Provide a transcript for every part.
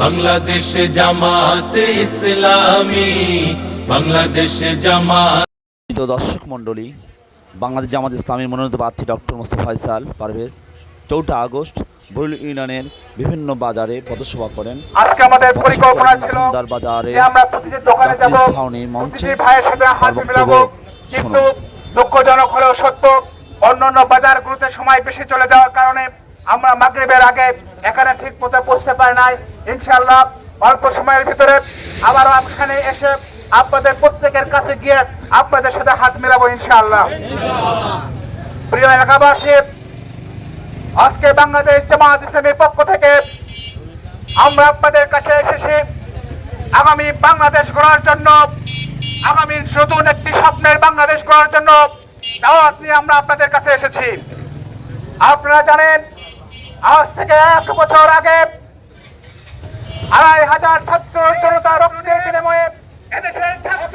বাংলাদেশ জামাতে ইসলামী বাংলাদেশ জামাত। সম্মানিত দর্শক মণ্ডলী বাংলাদেশ জামাত ইসলামীর মনোনীত প্রার্থী ডক্টর মোস্তফা ফয়সাল পারভেজ চৌঠা আগস্ট বরুল ইউনিয়নের বিভিন্ন বাজারে পথসভা করেন। আজকে আমাদের পরিকল্পনা ছিল বাজারে আমরা প্রতিটি দোকানে যাব মঞ্চে ভাইয়ের সাথে হাত মিলাবো কিন্তু দুঃখজনক হলেও সত্য অন্যান্য বাজারগুলোতে সময় বেশি চলে যাওয়ার কারণে আমরা মাগরিবের আগে এখানে ঠিক মতো পৌঁছতে পারি নাই। ইনশাল্লাহ অল্প সময়ের ভিতরে আবারও এখানে এসে আপনাদের প্রত্যেকের কাছে গিয়ে আপনাদের সাথে হাত মেলাবো ইনশাআল্লাহ। প্রিয় এলাকাবাসী, আজকে বাংলাদেশ জামাত ইসলামের পক্ষ থেকে আমরা আপনাদের কাছে এসেছি আগামী বাংলাদেশ গড়ার জন্য, আগামী নতুন একটি স্বপ্নের বাংলাদেশ গড়ার জন্য দাওয়াত নিয়ে আমরা আপনাদের কাছে এসেছি। আপনারা জানেন আজ থেকে এক বছর আগে আড়াই হাজার ছাত্র জনতা রক্তের বিনিময়ে এদেশের ছাত্র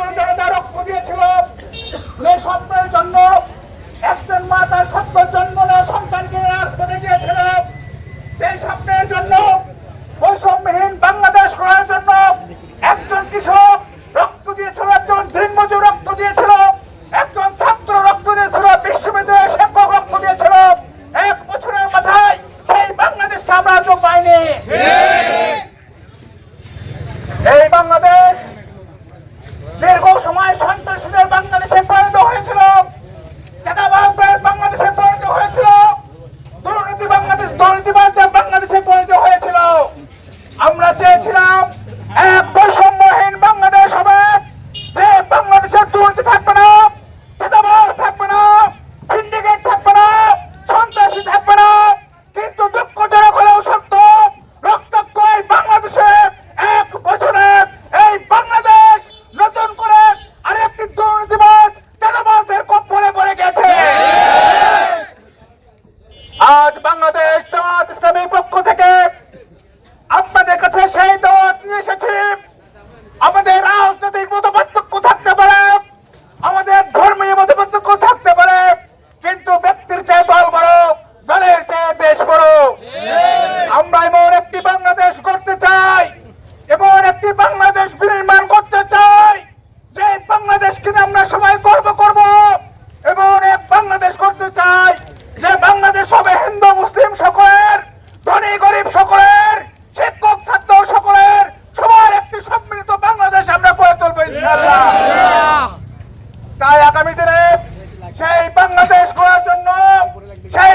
তাই আগামী দিনে সেই বাংলাদেশ করার জন্য সেই